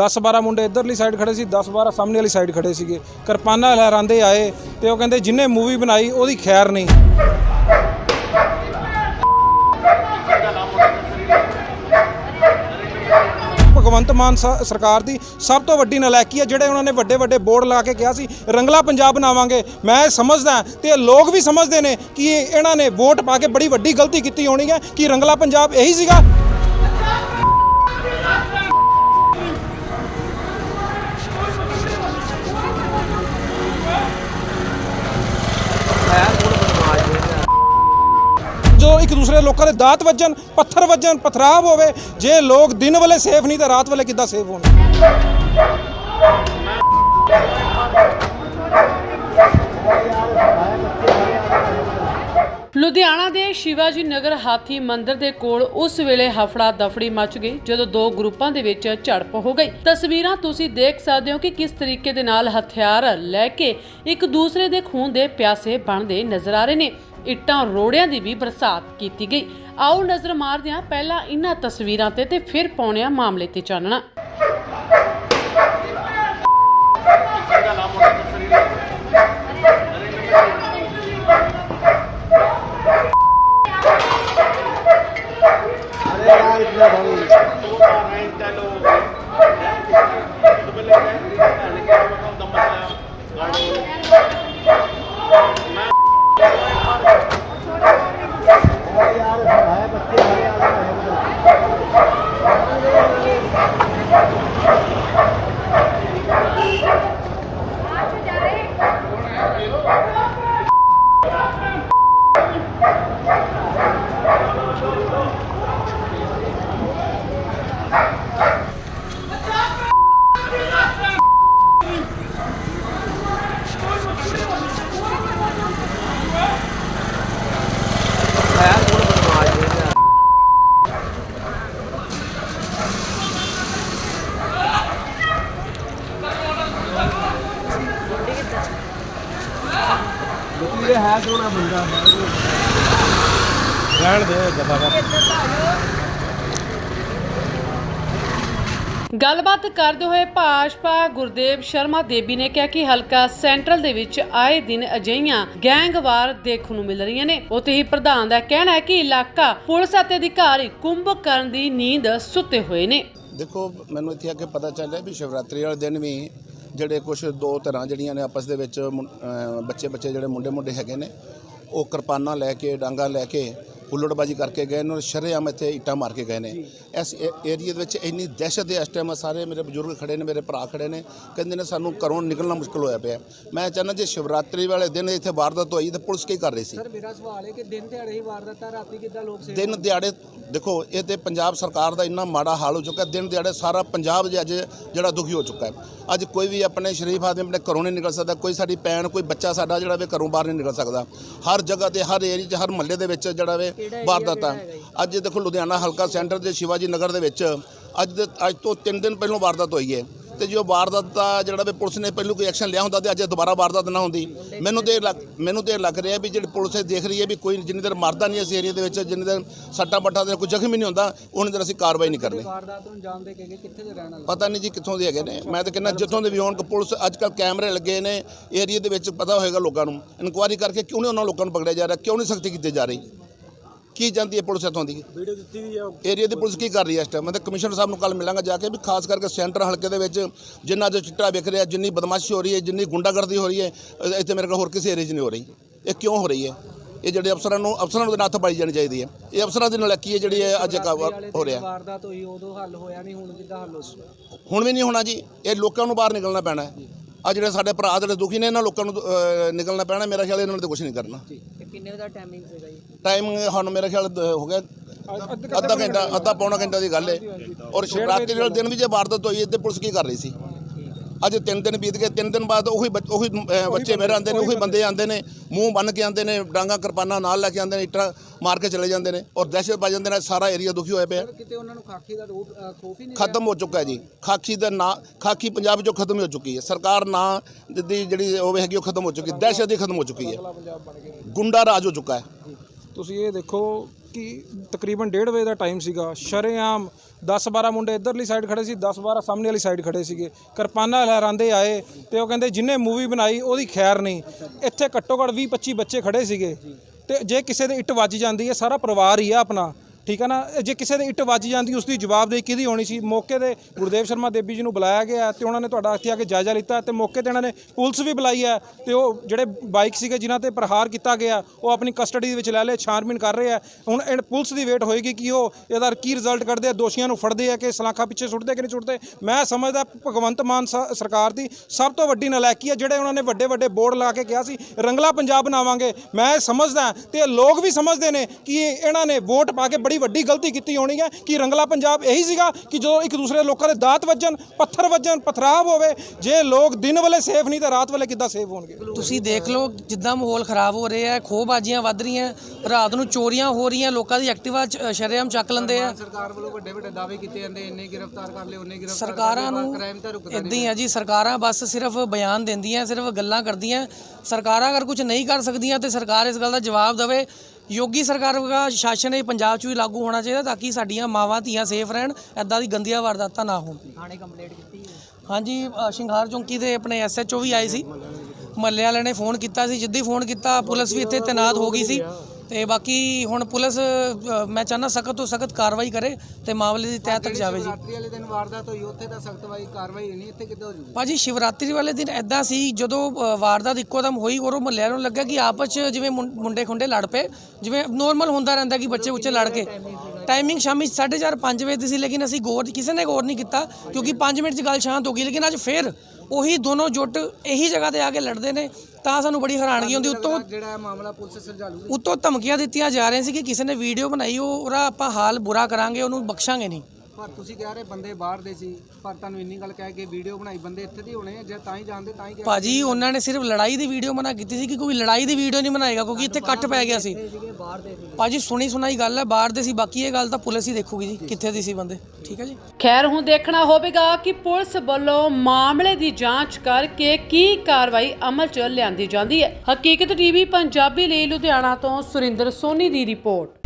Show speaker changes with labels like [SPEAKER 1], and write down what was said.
[SPEAKER 1] 10 12 ਮੁੰਡੇ ਇਧਰਲੀ ਸਾਈਡ ਖੜੇ ਸੀ 10 12 ਸਾਹਮਣੇ ਵਾਲੀ ਸਾਈਡ ਖੜੇ ਸੀਗੇ। ਕਿਰਪਾਨਾਂ ਲਹਿਰਾਉਂਦੇ ਆਏ ਤੇ ਉਹ ਕਹਿੰਦੇ ਜਿੰਨੇ ਮੂਵੀ ਬਣਾਈ, ਉਹਦੀ ਖੈਰ ਨਹੀਂ। ਭਗਵੰਤ ਮਾਨ ਸ- ਸਰਕਾਰ ਦੀ ਸਭ ਤੋਂ ਵੱਡੀ ਨਲਾਇਕੀ ਹੈ ਜਿਹੜੇ ਉਹਨਾਂ ਨੇ ਵੱਡੇ ਵੱਡੇ ਬੋਰਡ ਲਾ ਕੇ ਕਿਹਾ ਸੀ, ਰੰਗਲਾ ਪੰਜਾਬ ਬਣਾਵਾਂਗੇ। ਮੈਂ ਸਮਝਦਾ ਤੇ ਲੋਕ ਵੀ ਸਮਝਦੇ ਨੇ ਕਿ ਇਹਨਾਂ ਨੇ ਵੋਟ ਪਾ ਕੇ ਬੜੀ ਵੱਡੀ ਗਲਤੀ ਕੀਤੀ ਹੋਣੀ ਹੈ ਕਿ ਰੰਗਲਾ ਪੰਜਾਬ ਇਹੀ ਸੀਗਾ। ਲੋਕਾਂ ਦੇ ਦਾਤ ਵੱਜਣ, ਪੱਥਰ ਵੱਜਣ, ਪਥਰਾਵ ਹੋਵੇ, ਜੇ ਲੋਕ ਦਿਨ ਵੇਲੇ ਸੇਫ ਨਹੀਂ, ਤਾਂ ਰਾਤ ਵੇਲੇ ਕਿੱਦਾਂ ਸੇਫ ਹੋਣਗੇ
[SPEAKER 2] ਲੁਧਿਆਣਾ ਦੇ ਸ਼ਿਵਾਜੀ ਨਗਰ ਹਾਥੀ ਮੰਦਿਰ ਦੇ ਕੋਲ ਉਸ ਵੇਲੇ ਹਫੜਾ ਦਫੜੀ ਮਚ ਗਈ, ਜਦੋਂ ਦੋ ਗਰੁੱਪਾਂ ਦੇ ਵਿੱਚ ਝੜਪ ਹੋ ਗਈ। ਤਸਵੀਰਾਂ ਤੁਸੀਂ ਦੇਖ ਸਕਦੇ ਹੋ ਕਿ ਕਿਸ ਤਰੀਕੇ ਦੇ ਨਾਲ ਹਥਿਆਰ ਲੈ ਕੇ ਇੱਕ ਦੂਸਰੇ ਦੇ ਖੂਨ ਦੇ ਪਿਆਸੇ ਬਣਦੇ ਨਜ਼ਰ ਆ ਰਹੇ ਨੇ। ਇੱਟਾਂ ਰੋੜਿਆਂ ਦੀ ਵੀ ਬਰਸਾਤ ਕੀਤੀ ਗਈ। ਆਓ ਨਜ਼ਰ ਮਾਰਦੇ ਹਾਂ ਪਹਿਲਾਂ ਇਹਨਾਂ ਤਸਵੀਰਾਂ ਤੇ ਤੇ ਫਿਰ ਪਾਉਣੇ ਮਾਮਲੇ ਤੇ ਚਾਨਣਾ। ਰਹਿਣ ਦੇ ਦਫਾ ਗੱਲਬਾਤ ਕਰਦੇ ਹੋਏ ਭਾਜਪਾ ਗੁਰਦੇਵ ਸ਼ਰਮਾ ਦੇਬੀ ਨੇ ਕਿਹਾ ਕਿ ਹਲਕਾ ਸੈਂਟਰਲ ਦੇ ਵਿੱਚ ਆਏ ਦਿਨ ਅਜਿਹੀਆਂ ਗੈਂਗਵਾਰ ਦੇਖਣ ਨੂੰ ਮਿਲ ਰਹੀਆਂ ਨੇ। ਉੱਥੇ ਹੀ ਪ੍ਰਧਾਨ ਦਾ ਕਹਿਣਾ ਹੈ ਕਿ ਇਲਾਕਾ ਪੁਲਿਸ ਅਤੇ ਅਧਿਕਾਰੀ ਕੁੰਭ ਕਰਨ ਦੀ ਨੀਂਦ ਸੁੱਤੇ ਹੋਏ ਨੇ।
[SPEAKER 3] ਦੇਖੋ ਮੈਨੂੰ ਇੱਥੇ ਆ ਕੇ ਪਤਾ ਚੱਲਿਆ ਵੀ ਸ਼ਿਵਰਾਤਰੀ ਵਾਲੇ ਦਿਨ ਵੀ ਜਿਹੜੇ ਕੁਝ ਦੋ ਤਰ੍ਹਾਂ ਜਿਹੜੀਆਂ ਨੇ ਆਪਸ ਦੇ ਵਿੱਚ ਮੁੰ- ਬੱਚੇ ਬੱਚੇ ਜਿਹੜੇ ਮੁੰਡੇ ਮੁੰਡੇ ਹੈਗੇ ਨੇ, ਉਹ ਕਿਰਪਾਨਾਂ ਲੈ ਕੇ, ਡਾਂਗਾ ਲੈ ਕੇ ਹੁੱਲੜਬਾਜੀ ਕਰਕੇ ਗਏ ਨੇ ਔਰ ਸ਼ਰੇਆਮ ਇੱਥੇ ਇੱਟਾਂ ਮਾਰ ਕੇ ਗਏ ਨੇ। ਇਸ ਏਰੀਆ ਦੇ ਵਿੱਚ ਇੰਨੀ ਦਹਿਸ਼ਤ ਹੈ ਇਸ ਟਾਈਮ ਸਾਰੇ ਮੇਰੇ ਬਜ਼ੁਰਗ ਖੜੇ ਨੇ ਮੇਰੇ ਭਰਾ ਖੜੇ ਨੇ ਕਹਿੰਦੇ ਨੇ ਸਾਨੂੰ ਘਰੋਂ ਨਿਕਲਣਾ ਮੁਸ਼ਕਲ ਹੋਇਆ ਪਿਆ। ਮੈਂ ਚਾਹੁੰਦਾ ਜੇ ਸ਼ਿਵਰਾਤਰੀ ਵਾਲੇ ਦਿਨ ਇੱਥੇ ਵਾਰਦਾਤ ਹੋਈ ਤਾਂ ਪੁਲਿਸ ਕੀ ਕਰ ਰਹੀ ਸੀ?
[SPEAKER 4] ਸਰ ਮੇਰਾ ਸਵਾਲ ਹੈ ਕਿ ਦਿਨ ਦਿਹਾੜੇ ਹੀ ਵਾਰਦਾਤਾਂ ਰਾਤੀ ਕਿੱਦਾਂ ਲੋਕ ਸੇਫ
[SPEAKER 3] ਦਿਨ ਦਿਹਾੜੇ ਦੇਖੋ ਇਹ ਤੇ ਪੰਜਾਬ ਸਰਕਾਰ ਦਾ ਇੰਨਾ ਮਾੜਾ ਹਾਲ ਹੋ ਚੁੱਕਾ ਦਿਨ ਦਿਹਾੜੇ ਸਾਰਾ ਪੰਜਾਬ ਅੱਜ ਜਿਹੜਾ ਦੁਖੀ ਹੋ ਚੁੱਕਾ ਹੈ। ਅੱਜ ਕੋਈ ਵੀ ਆਪਣੇ ਸ਼ਰੀਫ ਆਦਮੀ ਆਪਣੇ ਘਰੋਂ ਨਹੀਂ ਨਿਕਲ ਸਕਦਾ ਕੋਈ ਸਾਡੀ ਭੈਣ ਕੋਈ ਬੱਚਾ ਸਾਡਾ ਜਿਹੜਾ ਵੀ ਘਰੋਂ ਬਾਹਰ ਨਹੀਂ ਨਿਕਲ ਸਕਦਾ। ਹਰ ਜਗ੍ਹਾ ਤੇ ਹਰ ਏਰੀਆ 'ਚ ਹਰ ਮਹੱਲੇ ਦੇ ਵਿੱਚ ਜਿਹੜਾ ਵੇ ਵਾਰਦਾਤਾਂ ਅੱਜ ਦੇਖੋ ਲੁਧਿਆਣਾ ਹਲਕਾ ਸੈਂਟਰ ਦੇ ਸ਼ਿਵਾਜੀ ਨਗਰ ਦੇ ਵਿੱਚ ਅੱਜ ਦੇ ਅੱਜ ਤੋਂ 3 ਦਿਨ ਪਹਿਲਾਂ ਵਾਰਦਾਤ ਹੋਈ ਹੈ। ਤੇ ਜੋ ਵਾਰਦਾਤ ਦਾ ਜਿਹੜਾ ਵੀ ਪੁਲਿਸ ਨੇ ਪਹਿਲਾਂ ਕੋਈ ਐਕਸ਼ਨ ਲਿਆ ਹੁੰਦਾ ਤੇ ਅੱਜ ਦੁਬਾਰਾ ਵਾਰਦਾਤ ਨਾ ਹੁੰਦੀ। ਮੈਨੂੰ ਤੇ ਮੈਨੂੰ ਤੇ ਲੱਗ ਰਿਹਾ ਵੀ ਜਿਹੜੀ ਪੁਲਿਸ ਦੇਖ ਰਹੀ ਹੈ ਵੀ ਕੋਈ ਜਿੰਨੀ ਦੇਰ ਮਰਦਾ ਨਹੀਂ ਇਸ ਏਰੀਆ ਦੇ ਵਿੱਚ ਜਿੰਨੀ ਦੇਰ ਸੱਟਾਂ ਬੱਟਾਂ ਦੇ ਕੋਈ ਜ਼ਖਮੀ ਨਹੀਂ ਹੁੰਦਾ ਉਨੀ ਦੇਰ ਅਸੀਂ ਕਾਰਵਾਈ ਨਹੀਂ ਕਰਨੀ।
[SPEAKER 4] ਵਾਰਦਾਤ ਨੂੰ ਅੰਜਾਮ ਦੇ ਕੇ ਗਏ? ਕਿੱਥੇ ਦੇ ਰਹਿਣ ਵਾਲੇ?
[SPEAKER 3] ਪਤਾ ਨਹੀਂ ਜੀ ਕਿੱਥੋਂ ਦੇ ਹੈਗੇ ਨੇ। ਮੈਂ ਤਾਂ ਕਹਿੰਦਾ ਜਿੱਥੋਂ ਦੇ ਵੀ ਹੋਣ ਪੁਲਿਸ ਅੱਜ ਕੱਲ੍ਹ ਕੈਮਰੇ ਲੱਗੇ ਨੇ ਏਰੀਆ ਦੇ ਵਿੱਚ ਪਤਾ ਹੋਏਗਾ ਲੋਕਾਂ ਨੂੰ। ਇਨਕੁਆਇਰੀ ਕਰਕੇ ਕਿਉਂ ਨਹੀਂ ਉਹਨਾਂ ਲੋਕਾਂ ਨੂੰ ਪਕੜਿਆ ਜਾ ਰਿਹਾ ਕਿਉਂ ਨਹੀਂ ਸਖਤੀ ਕੀਤੀ ਜਾ ਰਹੀ? ਕੀ ਜਾਂਦੀ ਹੈ ਪੁਲਿਸ ਇੱਥੋਂ ਦੀ?
[SPEAKER 1] ਵੀਡੀਓ ਦਿੱਤੀ ਵੀ ਆ
[SPEAKER 3] ਏਰੀਆ ਦੀ ਪੁਲਿਸ ਕੀ ਕਰ ਰਹੀ ਹੈ ਇਸ ਟਾਈਮ ਮੈਂ ਤਾਂ ਕਮਿਸ਼ਨਰ ਸਾਹਿਬ ਨੂੰ ਕੱਲ ਮਿਲਾਂਗਾ ਜਾ ਕੇ ਵੀ ਖਾਸ ਕਰਕੇ ਸੈਂਟਰ ਹਲਕੇ ਦੇ ਵਿੱਚ ਜਿੰਨਾ ਜੋ ਚਿੱਟਾ ਵਿਖ ਰਿਹਾ ਜਿੰਨੀ ਬਦਮਾਸ਼ੀ ਹੋ ਰਹੀ ਹੈ ਜਿੰਨੀ ਗੁੰਡਾਗਰਦੀ ਹੋ ਰਹੀ ਹੈ ਇੱਥੇ ਮੇਰੇ ਕੋਲ ਹੋਰ ਕਿਸੇ ਏਰੀਆ 'ਚ ਨਹੀਂ ਹੋ ਰਹੀ। ਇਹ ਕਿਉਂ ਹੋ ਰਹੀ ਹੈ? ਇਹ ਜਿਹੜੇ ਅਫਸਰਾਂ ਨੂੰ ਅਫਸਰਾਂ ਨੂੰ ਨੱਥ ਪਾਈ ਜਾਣੀ ਚਾਹੀਦੀ ਹੈ। ਇਹ ਅਫਸਰਾਂ ਦੀ ਨਲਾਇਕੀ ਹੈ ਜਿਹੜੀ ਅੱਜ ਹੋ ਰਿਹਾ।
[SPEAKER 4] ਵਾਰਦਾਤ ਹੋਈ ਉਦੋਂ ਹੱਲ ਹੋਇਆ ਨਹੀਂ ਹੁਣ ਕਿੱਦਾਂ ਹੱਲ ਹੋ
[SPEAKER 3] ਹੁਣ ਵੀ ਨਹੀਂ ਹੋਣਾ ਜੀ। ਇਹ ਲੋਕਾਂ ਨੂੰ ਬਾਹਰ ਨਿਕਲਣਾ ਪੈਣਾ ਹੈ। ਆ ਜਿਹੜੇ ਸਾਡੇ ਭਰਾ ਜਿਹੜੇ ਦੁਖੀ ਨੇ ਇਹਨਾਂ ਲੋਕਾਂ ਨੂੰ ਨਿਕਲਣਾ ਪੈਣਾ ਮੇਰਾ ਖਿਆਲ ਇਹਨਾਂ ਨੇ ਤਾਂ ਕੁਝ ਨਹੀਂ ਕਰਨਾ।
[SPEAKER 4] ਕਿੰਨੇ ਦਾ ਟਾਈਮਿੰਗ ਸੀਗਾ ਜੀ?
[SPEAKER 3] ਟਾਈਮ ਹੁਣ ਮੇਰਾ ਖਿਆਲ ਦ- ਹੋ ਗਿਆ ਅੱਧਾ ਘੰਟਾ ਅੱਧਾ ਪੌਣਾ ਘੰਟਾ ਦੀ ਗੱਲ ਹੈ ਔਰ ਸ਼ਿਵਰਾਤਰੀ ਵਾਲੇ ਦਿਨ ਵੀ ਜੇ ਵਾਰਦਾਤ ਹੋਈ ਹੈ ਤੇ ਪੁਲਿਸ ਕੀ ਕਰ ਰਹੀ ਸੀ? ਅੱਜ ਤਿੰਨ ਦਿਨ ਬੀਤ ਗਏ ਤਿੰਨ ਦਿਨ ਬਾਅਦ ਉਹੀ ਬੱਚ- ਉਹੀ ਅਹ, ਬੱਚੇ ਮੇਰੇ ਆਉਂਦੇ ਨੇ ਉਹੀ ਬੰਦੇ। ਆਉਂਦੇ ਨੇ ਮੂੰਹ ਬੰਨ ਕੇ ਆਉਂਦੇ ਨੇ ਡਾਂਗਾ ਕਿਰਪਾਨਾਂ ਨਾਲ ਲੈ ਕੇ ਆਉਂਦੇ ਨੇ ਇੱਟਾਂ ਮਾਰ ਕੇ ਚਲੇ ਜਾਂਦੇ ਨੇ ਔਰ ਦਹਿਸ਼ਤ ਪਾ ਜਾਂਦੇ ਨੇ ਸਾਰਾ ਏਰੀਆ ਦੁਖੀ ਹੋਇਆ ਪਿਆ।
[SPEAKER 4] ਕਿਤੇ ਉਹਨਾਂ ਨੂੰ ਖਾਕੀ ਦਾ ਰੂਪ ਅ, ਖੌਫ ਹੀ ਨਹੀਂ
[SPEAKER 3] ਖਤਮ ਹੋ ਚੁੱਕਾ ਹੈ ਜੀ। ਖਾਕੀ ਦਾ ਨਾਂ ਖਾਕੀ ਪੰਜਾਬ ਚੋਂ ਖਤਮ ਹੋ ਚੁੱਕੀ ਹੈ। ਸਰਕਾਰ ਨਾਂ ਦੀ ਜਿਹੜੀ ਉਹ ਹੈਗੀ ਉਹ ਖਤਮ ਹੋ ਚੁੱਕੀ ਦਹਿਸ਼ਤ ਹੀ ਖਤਮ ਹੋ ਚੁੱਕੀ ਹੈ। ਗੁੰਡਾ ਰਾਜ ਹੋ ਚੁੱਕਾ ਹੈ।
[SPEAKER 1] ਤੁਸੀਂ ਇਹ ਦੇਖੋ ਕਿ ਤਕਰੀਬਨ 1:30 ਵਜੇ ਦਾ ਟਾਈਮ ਸੀਗਾ। ਸ਼ਰੇਆਮ 10-12 ਮੁੰਡੇ ਇਧਰਲੀ ਸਾਈਡ ਖੜੇ ਸੀ 10-12 ਸਾਹਮਣੇ ਵਾਲੀ ਸਾਈਡ ਖੜੇ ਸੀਗੇ। ਕਿਰਪਾਨਾਂ ਲਹਿਰਾਉਂਦੇ ਆਏ ਤੇ ਉਹ ਕਹਿੰਦੇ ਜਿੰਨੇ ਮੂਵੀ ਬਣਾਈ, ਉਹਦੀ ਖੈਰ ਨਹੀਂ। ਇੱਥੇ ਘੱਟੋ ਘੱਟ 20-25 ਬੱਚੇ ਖੜੇ ਸੀਗੇ। ਤੇ ਜੇ ਕਿਸੇ ਦੇ ਇੱਟ ਵੱਜ ਜਾਂਦੀ ਹੈ, ਸਾਰਾ ਪਰਿਵਾਰ ਹੀ ਆ ਆਪਣਾ। ਠੀਕ ਹੈ ਨਾ? ਜੇ ਕਿਸੇ ਦੇ ਇੱਟ ਵੱਜ ਜਾਂਦੀ ਉਸ ਦੀ ਜਵਾਬਦੇਹੀ ਕਿਹਦੀ ਹੋਣੀ ਸੀ? ਮੌਕੇ ਤੇ ਗੁਰਦੇਵ ਸ਼ਰਮਾ ਦੇਬੀ ਜੀ ਨੂੰ ਬੁਲਾਇਆ ਗਿਆ ਤੇ ਉਹਨਾਂ ਨੇ ਤੁਹਾਡਾ ਇੱਥੇ ਆ ਕੇ ਜਾਇਜ਼ਾ ਲਿੱਤਾ ਤੇ ਮੌਕੇ ਤੇ ਇਹਨਾਂ ਨੇ ਪੁਲਿਸ ਵੀ ਬੁਲਾਈ ਹੈ ਤੇ ਉਹ ਜਿਹੜੇ ਬਾਈਕ ਸੀਗੇ ਜਿਨ੍ਹਾਂ ਤੇ ਪ੍ਰਹਾਰ ਕੀਤਾ ਗਿਆ, ਉਹ ਆਪਣੀ ਕਸਟਡੀ ਦੇ ਵਿੱਚ ਲੈ ਲਏ ਛਾਣਬੀਨ ਕਰ ਰਹੇ ਆ। ਹੁਣ ਇਹ ਪੁਲਿਸ ਦੀ ਵੇਟ ਹੋਏਗੀ ਕਿ ਉਹ ਇਹਦਾ ਕੀ ਰਿਜ਼ਲਟ ਕੱਢਦੇ ਆ? ਦੋਸ਼ੀਆਂ ਨੂੰ ਫੜਦੇ ਆ ਕਿ ਸਲਾਖਾਂ ਪਿੱਛੇ ਸੁੱਟਦੇ ਕਿ ਨਹੀਂ ਸੁੱਟਦੇ? ਮੈਂ ਸਮਝਦਾ ਭਗਵੰਤ ਮਾਨ ਸ- ਸਰਕਾਰ ਦੀ ਸਭ ਤੋਂ ਵੱਡੀ ਨਲਾਇਕੀ ਹੈ ਜਿਹੜੇ ਉਹਨਾਂ ਨੇ ਵੱਡੇ ਵੱਡੇ ਬੋਰਡ ਲਾ ਕੇ ਕਿਹਾ ਸੀ, ਰੰਗਲਾ ਪੰਜਾਬ ਬਣਾਵਾਂਗੇ। ਮੈਂ ਸਮਝਦਾ ਤੇ ਲੋਕ ਵੀ ਸਮਝਦੇ ਨੇ ਕਿ ਇਹਨਾਂ ਨੇ ਵੋਟ ਪਾ ਕੇ ਬੜੀ ਵੱਡੀ ਗਲਤੀ ਕੀਤੀ ਹੋਣੀ ਹੈ ਕਿ ਰੰਗਲਾ ਪੰਜਾਬ ਇਹੀ ਸੀਗਾ ਕਿ ਜਦੋਂ ਇੱਕ ਦੂਸਰੇ ਲੋਕਾਂ ਦੇ ਦਾਤ ਵੱਜਣ ਪੱਥਰ ਵੱਜਣ ਪਥਰਾਵ ਹੋਵੇ ਜੇ ਲੋਕ ਦਿਨ ਵੇਲੇ ਸੇਫ ਨਹੀਂ ਤਾਂ ਰਾਤ ਵੇਲੇ ਕਿੱਦਾਂ ਸੇਫ ਹੋਣਗੇ?
[SPEAKER 5] ਤੁਸੀਂ ਦੇਖ ਲਓ ਜਿੱਦਾਂ ਮਾਹੌਲ ਖਰਾਬ ਹੋ ਰਿਹਾ ਹੈ ਖੋਹਬਾਜ਼ੀਆਂ ਵੱਧ ਰਹੀਆਂ ਰਾਤ ਨੂੰ ਚੋਰੀਆਂ ਹੋ ਰਹੀਆਂ ਲੋਕਾਂ ਦੀ ਐਕਟਿਵਾ ਸ਼ਰੇਆਮ ਚੱਕ ਲੈਂਦੇ ਆ।
[SPEAKER 4] ਸਰਕਾਰ ਵੱਲੋਂ ਵੱਡੇ ਵੱਡੇ ਦਾਅਵੇ ਕੀਤੇ ਜਾਂਦੇ ਇੰਨੇ ਗ੍ਰਿਫਤਾਰ ਕਰ ਲਏ ਉਹਨੇ ਗ੍ਰਿਫਤਾਰ
[SPEAKER 5] ਸਰਕਾਰਾਂ ਨੂੰ
[SPEAKER 4] ਕ੍ਰਾਈਮ ਤਾਂ ਰੁਕਦਾ
[SPEAKER 5] ਇਦਾਂ ਹੀ ਆ ਜੀ ਸਰਕਾਰਾਂ ਬਸ ਸਿਰਫ ਬਿਆਨ ਦਿੰਦੀਆਂ ਸਿਰਫ ਗੱਲਾਂ ਕਰਦੀਆਂ। ਸਰਕਾਰਾਂ ਅਗਰ ਕੁਝ ਨਹੀਂ ਕਰ ਸਕਦੀਆਂ ਤੇ ਸਰਕਾਰ ਇਸ ਗੱਲ ਦਾ ਜਵਾਬ ਦੇਵੇ ਯੋਗੀ ਸਰਕਾਰ ਦਾ ਸ਼ਾਸਨ ਇਹ ਪੰਜਾਬ 'ਚ ਵੀ ਲਾਗੂ ਹੋਣਾ ਚਾਹੀਦਾ ਤਾਂ ਕਿ ਸਾਡੀਆਂ ਮਾਵਾਂ ਧੀਆਂ ਸੇਫ ਰਹਿਣ ਐਦਾਂ ਦੀ ਗੰਦੀਆਂ ਵਾਰਦਾਤਾਂ ਨਾ ਹੋਣ।
[SPEAKER 4] ਥਾਣੇ ਕੰਪਲੇਂਟ ਕੀਤੀ
[SPEAKER 5] ਹਾਂਜੀ ਅ, ਸ਼ਿੰਗਾਰ ਚੌਂਕੀ ਦੇ ਆਪਣੇ ਐਸਐਚਓ ਵੀ ਆਏ ਸੀ। ਮੱਲੇ ਵਾਲਿਆਂ ਨੇ ਫੋਨ ਕੀਤਾ ਸੀ ਜਿੱਦੀ ਫੋਨ ਕੀਤਾ ਪੁਲਿਸ ਵੀ ਇੱਥੇ ਤੈਨਾਤ ਹੋ ਗਈ ਸੀ। ਤੇ ਬਾਕੀ ਹੁਣ ਪੁਲਿਸ ਅ, ਮੈਂ ਚਾਹੁੰਦਾ ਸਖਤ ਤੋਂ ਸਖਤ ਕਾਰਵਾਈ ਕਰੇ ਤੇ ਮਾਮਲੇ ਦੀ ਤਹਿ ਤੱਕ ਜਾਵੇ ਜੀ।
[SPEAKER 4] ਰਾਤਰੀ ਵਾਲੇ ਦਿਨ ਵਾਰਦਾਤ ਹੋਈ ਉੱਥੇ ਤਾਂ ਸਖਤਵਾਈ ਕਾਰਵਾਈ ਨਹੀਂ ਇੱਥੇ ਕਿੱਦਾਂ ਹੋ ਜੂਗੀ?
[SPEAKER 5] ਭਾਜੀ ਸ਼ਿਵਰਾਤਰੀ ਵਾਲੇ ਦਿਨ ਐਦਾਂ ਸੀ ਜਦੋਂ ਅ, ਵਾਰਦਾਤ ਇੱਕੋ ਦਮ ਹੋਈ ਔਰ ਉਹ ਮਹੱਲਿਆਂ ਨੂੰ ਲੱਗਾ ਕਿ ਆਪਸ 'ਚ ਜਿਵੇਂ ਮੁੰ- ਮੁੰਡੇ ਖੁੰਡੇ ਲੜ ਪਏ ਜਿਵੇਂ ਨੋਰਮਲ ਹੁੰਦਾ ਰਹਿੰਦਾ ਕਿ ਬੱਚੇ ਉੱਚੇ ਲੜ ਕੇ। ਟਾਈਮਿੰਗ ਸ਼ਾਮੀ 4:30 5 ਵਜੇ ਦੀ ਸੀ ਲੇਕਿਨ ਅਸੀਂ ਗੌਰ ਕਿਸੇ ਨੇ ਗੌਰ ਨਹੀਂ ਕੀਤਾ ਕਿਉਂਕਿ 5 ਮਿੰਟ 'ਚ ਗੱਲ ਸ਼ਾਂਤ ਹੋ ਗਈ ਲੇਕਿਨ ਅੱਜ ਫੇਰ ਉਹੀ ਦੋਨੋਂ ਜੁੱਟ ਇਹੀ ਜਗ੍ਹਾ ਤੇ ਆ ਕੇ ਲੜਦੇ ਨੇ ਤਾਂ ਸਾਨੂੰ ਬੜੀ ਹੈਰਾਨਗੀ ਹੁੰਦੀ ਉੱਤੋਂ
[SPEAKER 4] ਜਿਹੜਾ ਮਾਮਲਾ ਪੁਲਿਸ ਸੁਲਝਾਲੂ
[SPEAKER 5] ਉੱਤੋਂ ਧਮਕੀਆਂ ਦਿੱਤੀਆਂ ਜਾ ਰਹੀਆਂ ਸੀ ਕਿ ਕਿਸੇ ਨੇ ਵੀਡੀਓ ਬਣਾਈ ਉਹ ਉਹਦਾ ਆਪਾਂ ਹਾਲ ਬੁਰਾ ਕਰਾਂਗੇ ਉਹਨੂੰ ਬਖਸ਼ਾਂਗੇ ਨਹੀਂ।
[SPEAKER 4] ਪਰ ਤੁਸੀਂ ਕਹਿ ਰਹੇ ਬੰਦੇ ਬਾਹਰ ਦੇ ਸੀ ਪਰ ਤੁਹਾਨੂੰ ਇੰਨੀ ਗੱਲ ਕਹਿ ਕੇ ਵੀਡੀਓ ਬਣਾਈ ਬੰਦੇ ਇੱਥੇ ਦੇ ਹੋਣੇ ਆ ਜੇ ਤਾਂ ਹੀ ਜਾਣਦੇ ਤਾਂ ਹੀ ਕਹਿ।
[SPEAKER 5] ਭਾਜੀ ਉਹਨਾਂ ਨੇ ਸਿਰਫ ਲੜਾਈ ਦੀ ਵੀਡੀਓ ਮਨਾ ਕੀਤੀ ਸੀ ਕਿ ਕੋਈ ਲੜਾਈ ਦੀ ਵੀਡੀਓ ਨਹੀਂ ਬਣਾਏਗਾ ਕਿਉਂਕਿ ਇੱਥੇ ਇਕੱਠ ਪੈ ਗਿਆ ਸੀ।
[SPEAKER 4] ਬਾਹਰ ਦੇ
[SPEAKER 5] ਭਾਜੀ ਸੁਣੀ ਸੁਣਾਈ ਗੱਲ ਹੈ ਬਾਹਰ ਦੇ ਸੀ ਬਾਕੀ ਇਹ ਗੱਲ ਤਾਂ ਪੁਲਿਸ ਹੀ ਦੇਖੂਗੀ ਜੀ ਕਿੱਥੇ ਦੀ ਸੀ ਬੰਦੇ ਠੀਕ ਹੈ ਜੀ?
[SPEAKER 2] ਖੈਰ ਹੁਣ ਦੇਖਣਾ ਹੋਵੇਗਾ ਕਿ ਪੁਲਿਸ ਵੱਲੋਂ ਮਾਮਲੇ ਦੀ ਜਾਂਚ ਕਰਕੇ ਕੀ ਕਾਰਵਾਈ ਅਮਲ 'ਚ ਲਿਆਂਦੀ ਜਾਂਦੀ ਹੈ। ਹਕੀਕਤ ਟੀਵੀ ਪੰਜਾਬੀ ਲਈ ਲੁਧਿਆਣਾ ਤੋਂ ਸੁਰਿੰਦਰ ਸੋਨੀ ਦੀ ਰਿਪੋਰਟ।